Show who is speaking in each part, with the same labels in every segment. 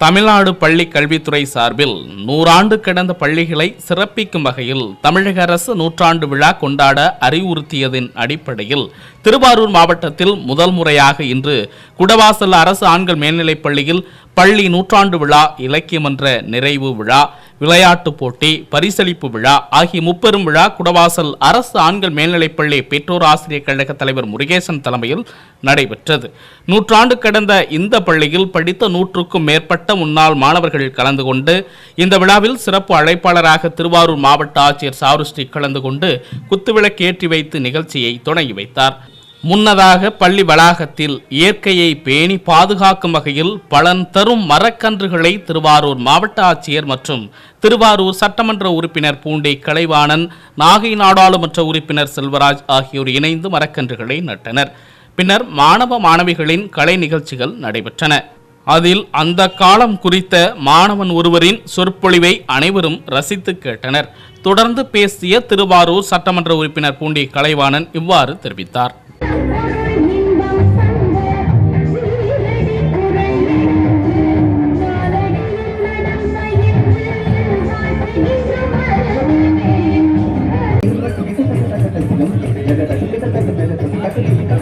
Speaker 1: தமிழ்நாடு பள்ளி கல்வித்துறை சார்பில் நூறாண்டு கடந்த பள்ளிகளை சிறப்பிக்கும் வகையில் தமிழக அரசு நூற்றாண்டு விழா கொண்டாட அறிவுறுத்தியதின் அடிப்படையில் திருவாரூர் மாவட்டத்தில் முதல் முறையாக இன்று குடவாசல் அரசு ஆண்கள் மேல்நிலைப் பள்ளியில் பள்ளி நூற்றாண்டு விழா இலக்கியமன்ற நிறைவு விழா விளையாட்டுப் போட்டி பரிசளிப்பு விழா ஆகிய முப்பெரும் விழா குடவாசல் அரசு ஆண்கள் மேல்நிலைப்பள்ளி பெற்றோர் ஆசிரியர் கழக தலைவர் முருகேசன் தலைமையில் நடைபெற்றது. நூற்றாண்டு கடந்த இந்த பள்ளியில் படித்த நூற்றுக்கும் மேற்பட்ட முன்னாள் மாணவர்கள் கலந்து கொண்டு இந்த விழாவில் சிறப்பு அழைப்பாளராக திருவாரூர் மாவட்ட ஆட்சியர் சாருஸ்ரீ கலந்து கொண்டு குத்துவிளக்கு ஏற்றி வைத்து நிகழ்ச்சியை தொடங்கி வைத்தார். முன்னதாக பள்ளி வளாகத்தில் இயற்கையை பேணி பாதுகாக்கும் வகையில் பலன் தரும் மரக்கன்றுகளை திருவாரூர் மாவட்ட ஆட்சியர் மற்றும் திருவாரூர் சட்டமன்ற உறுப்பினர் பூண்டி கலைவாணன் நாகை நாடாளுமன்ற உறுப்பினர் செல்வராஜ் ஆகியோர் இணைந்து மரக்கன்றுகளை நட்டனர். பின்னர் மாணவ மாணவிகளின் கலை நிகழ்ச்சிகள் நடைபெற்றன. அதில் அந்த காலம் குறித்த மாணவன் ஒருவரின் சொற்பொழிவை அனைவரும் ரசித்து கேட்டனர். தொடர்ந்து பேசிய திருவாரூர் சட்டமன்ற உறுப்பினர் பூண்டி கலைவாணன் இவ்வாறு தெரிவித்தார்.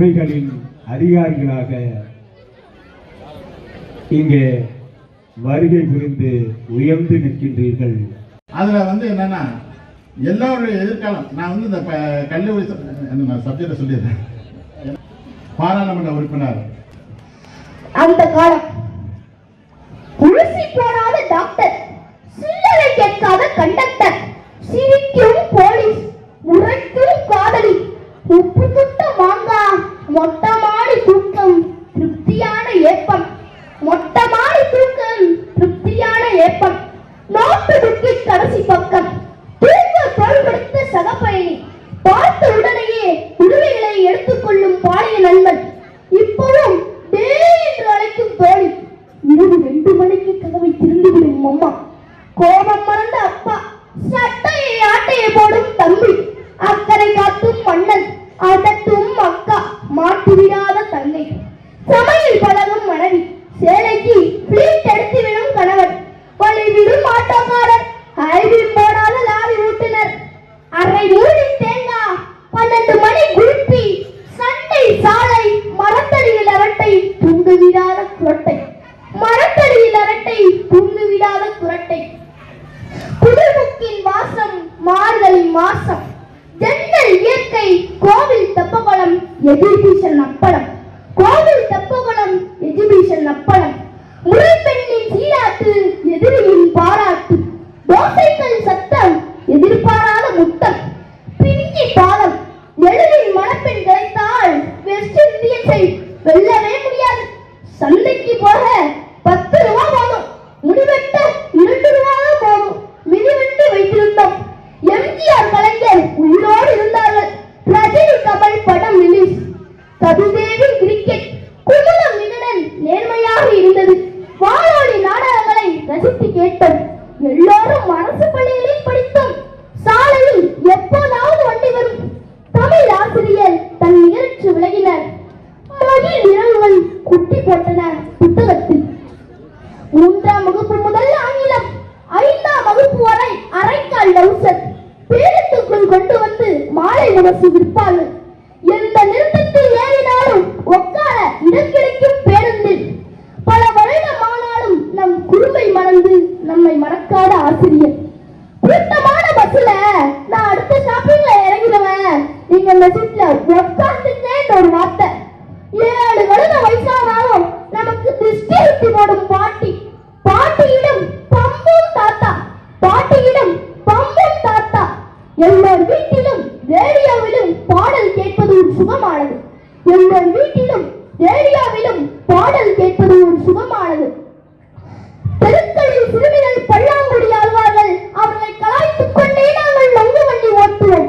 Speaker 2: துறைகளின் அதிகாரிகளாக இங்கே வருகை புரிந்து உயர்ந்து நிற்கின்றீர்கள்.
Speaker 3: அதுல வந்து என்னன்னா எல்லோருடைய எதிர்காலம் நான் வந்து இந்த கல்லூரி சப்ஜெக்ட சொல்லிடுறேன். பாராளுமன்ற உறுப்பினர்.
Speaker 4: அந்த காலம் குளிசி போடாத டாக்டர் சில்லறை கேட்காத கண்டக்டர் சிரிக்கும் போலீஸ் முறைக்கும் காதலி உப்பு துட்ட மொட்டமாடி தூக்கம் திருப்தியான ஏப்பம். மொட்டமாடி தூக்கம் திருப்தியான ஏப்பம். நோட்டு புக்கி கடைசி பக்கம். தூக்க தோல்படுத்த சகப்பயணி. பார்த்த உடனேயே உரிமைகளை எடுத்துக்கொள்ளும் பாலிய நண்பன். சமையல் பழகும் சீராட்டு எதிரியின் பாராட்டு. தோசைக்கல் மாலை முரசு விற்பார்கள் எந்த நிறுத்தத்தில் ஏறினாலும் உட்கார இடம் கிடைக்கும் பேருந்தில் பல வருடமானாலும் நம் குறும்பை மறந்து நம்மை மறக்காத ஆசிரியர். கூட்டமான பஸ்ல நான் அடுத்த ஷாப்பிங்ல இறங்கிடுவேன் நீங்க இந்த சீட்ல உட்காந்துட்டேன்னு ஒரு வார்த்தை. ஏழு வருட வயசானாலும் நமக்கு திருஷ்டி சுத்தி போடும் பாட்டி. பாட்டியிடம் பம்பும் தாத்தா. பாட்டியிடம் பம்பும் தாத்தா. எல்லோரும் ரேடியோவிலும் பாடல் கேட்பது ஒரு எங்கள் வீட்டிலும் ரேடியோவிலும் பாடல் கேட்பது ஒரு சுகமானது. தெருக்களில் சிறுமிகள் பல்லாங்குடி ஆழ்வார்கள் அவர்களை கலாய்த்துக் கொண்டே நாங்கள் லங்கு வண்டி ஓட்டுவோம்.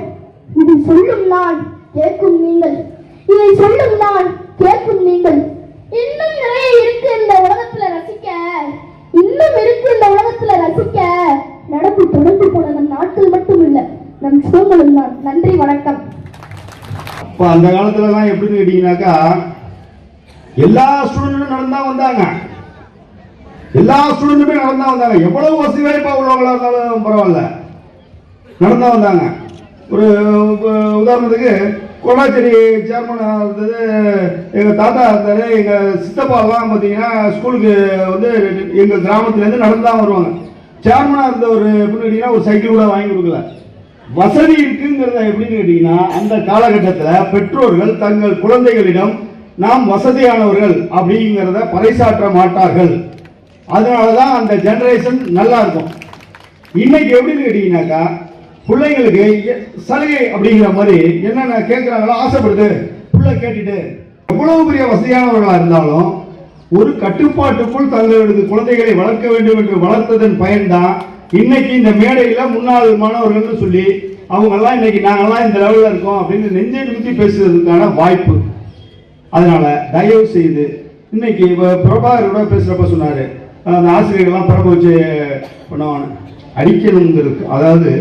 Speaker 4: இதை சொல்லும் நான் கேட்கும் நீங்கள். இதை சொல்லும் நான் கேட்கும் நீங்கள் இன்னும் நிறைய இருக்கு இந்த உலகத்துல ரசிக்க இன்னும் இருக்கு இந்த உலகத்துல ரசிக்க நடப்பு தொடர்ந்து போன நம் நாட்கள் மட்டும் இல்ல நம் சுகங்களும் தான் நன்றி வணக்கம்
Speaker 5: இப்போ அந்த காலத்துலலாம் எப்படின்னு கேட்டிங்கனாக்கா எல்லா ஸ்டூடெண்ட்டும் நடந்தா வந்தாங்க. எல்லா ஸ்டூடெண்ட்டுமே நடந்தா வந்தாங்க. எவ்வளவு வசதி வாய்ப்பாக உள்ளவங்களா இருந்தாலும் பரவாயில்ல. நடந்தா வந்தாங்க. ஒரு உதாரணத்துக்கு கொண்டாச்சேரி சேர்மன் இருந்தது எங்கள் தாத்தா இருந்தார். எங்கள் சித்தப்பாலாம் பார்த்தீங்கன்னா ஸ்கூலுக்கு வந்து எங்கள் கிராமத்துலேருந்து நடந்து தான் வருவாங்க சேர்மனாக இருந்த ஒரு எப்படின்னு கேட்டிங்கன்னா ஒரு சைக்கிள் கூட வாங்கி கொடுக்கல. வசதி இருக்குங்கிறத எப்படின்னு கேட்டீங்கன்னா அந்த காலகட்டத்தில் பெற்றோர்கள் தங்கள் குழந்தைகளிடம் நாம் வசதியானவர்கள் அப்படிங்கிறத பறைசாற்ற மாட்டார்கள். அதனால தான் அந்த ஜென்ரேஷன் நல்லா இருக்கும். இன்னைக்கு எப்படின்னு கேட்டீங்கன்னாக்கா பிள்ளைங்களுக்கு எ- சலுகை அப்படிங்கிற மாதிரி என்னென்ன கேட்குறாங்களோ ஆசைப்படுது பிள்ளை கேட்டுட்டு. எவ்வளவு பெரிய வசதியானவர்களாக இருந்தாலும் ஒரு கட்டுப்பாட்டுக்குள் தங்களது குழந்தைகளை வளர்க்க வேண்டும் என்று வளர்த்ததன் பயன்தான் இன்னைக்கு இந்த மேடையில முன்னாள் மாணவர்கள்னு சொல்லி அவங்கெல்லாம் இன்னைக்கு நாங்கெல்லாம் இந்த லெவலில் இருக்கோம் அப்படின்னு நெஞ்சை நிமித்தி பேசுறதுக்கான வாய்ப்பு. அதனால தயவு செய்து இன்னைக்கு இப்ப பேசுறப்ப சொன்னாரு. அந்த ஆசிரியர்கள்லாம் பரப்ப வச்சு பண்ணுவாங்க. அடிக்கணுங்கிறது அதாவது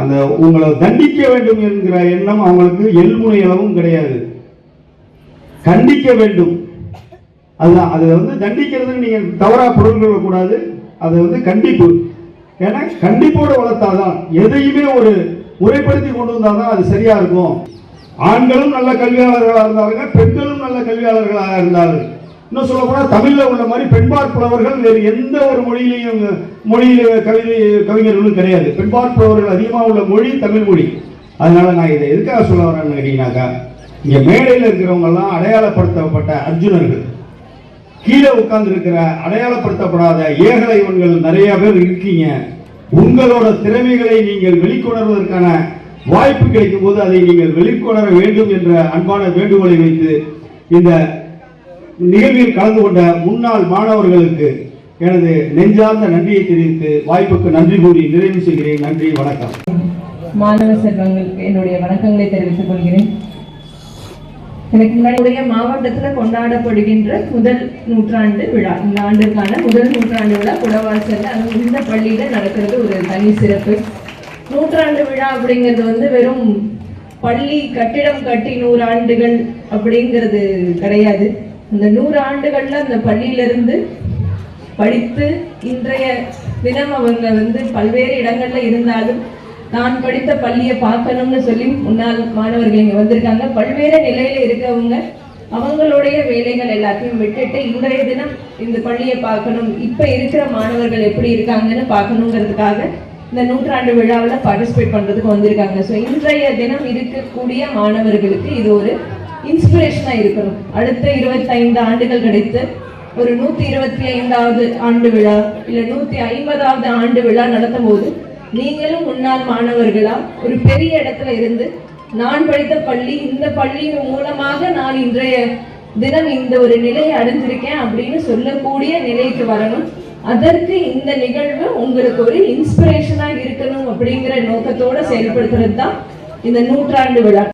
Speaker 5: அந்த உங்களை தண்டிக்க வேண்டும் என்கிற எண்ணம் அவங்களுக்கு எல்முனை அளவும் கிடையாது. கண்டிக்க வேண்டும். அதுதான் அதை வந்து தண்டிக்கிறதுக்கு நீங்கள் தவறாக பொருள் கொள்ளக்கூடாது அது வந்து கண்டிப்பு. ஏன்னா கண்டிப்போடு வளர்த்தாதான் எதையுமே ஒரு முறைப்படுத்தி கொண்டு வந்தாதான் அது சரியாக இருக்கும். ஆண்களும் நல்ல கல்வியாளர்களாக இருந்தாங்க பெண்களும் நல்ல கல்வியாளர்களாக இருந்தார்கள் இன்னும் சொல்ல தமிழில் உள்ள மாதிரி பெண்பார் புலவர்கள் வேறு எந்த ஒரு மொழியிலையும் மொழியில கவிதை கவிஞர்களும் கிடையாது. பெண்பார் புலவர்கள் அதிகமாக உள்ள மொழி தமிழ் மொழி. அதனால நான் இதை எதுக்காக சொல்ல வரேன்னு கேட்டீங்கன்னாக்கா இங்கே மேடையில் இருக்கிறவங்கெல்லாம் அடையாளப்படுத்தப்பட்ட அர்ஜுனர்கள். கீழே உட்கார்ந்து இருக்கிற அடையாளப்படுத்தப்படாத ஏகலைவன்கள் நிறைய பேர் இருக்கீங்க. உங்களோட திறமைகளை நீங்கள் வெளிக்கொணர்வதற்கான வாய்ப்பு கிடைக்கும் போது அதை நீங்கள் வெளிக்கொணர வேண்டும் என்ற அன்பான வேண்டுகோளை வைத்து இந்த நிகழ்வில் கலந்து கொண்ட முன்னாள் மாணவர்களுக்கு எனது நெஞ்சார்ந்த நன்றியை தெரிவித்து வாய்ப்புக்கு நன்றி கூறி நிறைவு செய்கிறேன். நன்றி வணக்கம்.
Speaker 6: மாணவ செல்வங்களுக்கு என்னுடைய வணக்கங்களை தெரிவித்துக் கொள்கிறேன். எனக்கு முன்னாடிய மாவட்டத்துல கொண்டாடப்படுகின்ற முதல் நூற்றாண்டு விழா. இந்த ஆண்டுக்கான முதல் நூற்றாண்டு விழா குடவாசல்ல. அது இந்த பள்ளியில நடக்கிறது ஒரு தனி சிறப்பு. நூற்றாண்டு விழா அப்படிங்கிறது வந்து வெறும் பள்ளி கட்டிடம் கட்டி நூறு ஆண்டுகள் அப்படிங்கிறது கிடையாது. அந்த நூறு ஆண்டுகள்ல அந்த பள்ளியிலிருந்து படித்து இன்றைய தினம் அவங்க வந்து பல்வேறு இடங்கள்ல இருந்தாலும் நான் படித்த பள்ளியை பார்க்கணும்னு சொல்லி முன்னாள் மாணவர்கள் இங்க வந்திருக்காங்க. பல்வேறு நிலையில இருக்கவங்க அவங்களுடைய வேலைகள் எல்லாத்தையும் விட்டுட்டு இன்றைய தினம் இந்த பள்ளியை பார்க்கணும். இப்ப இருக்கிற மாணவர்கள் எப்படி இருக்காங்கன்னு பார்க்கணுங்கிறதுக்காக இந்த நூற்றாண்டு விழாவில் பார்ட்டிசிபேட் பண்ணுறதுக்கு வந்திருக்காங்க. ஸோ இன்றைய தினம் இருக்கக்கூடிய மாணவர்களுக்கு இது ஒரு இன்ஸ்பிரேஷனாக இருக்கணும். அடுத்த இருபத்தைந்து ஆண்டுகள் கிடைத்து ஒரு நூற்றி இருபத்தி ஐந்தாவது ஆண்டு விழா இல்லை நூற்றி ஐம்பதாவது ஆண்டு விழா நடத்தும் போது நீங்களும் முன்னாள் மாணவர்களா ஒரு பெரிய இடத்துல இருந்து நான் படித்த பள்ளி இந்த பள்ளியின் மூலமாக நான் இன்றைய தினம் இந்த ஒரு நிலையை அடைஞ்சிருக்கேன் அப்படின்னு சொல்லக்கூடிய நிலைக்கு வரணும். அதற்கு இந்த நிகழ்வு உங்களுக்கு ஒரு இன்ஸ்பிரேஷனா இருக்கணும் அப்படிங்கிற நோக்கத்தோட செயல்படுத்துறது தான் இந்த நூற்றாண்டு விழா.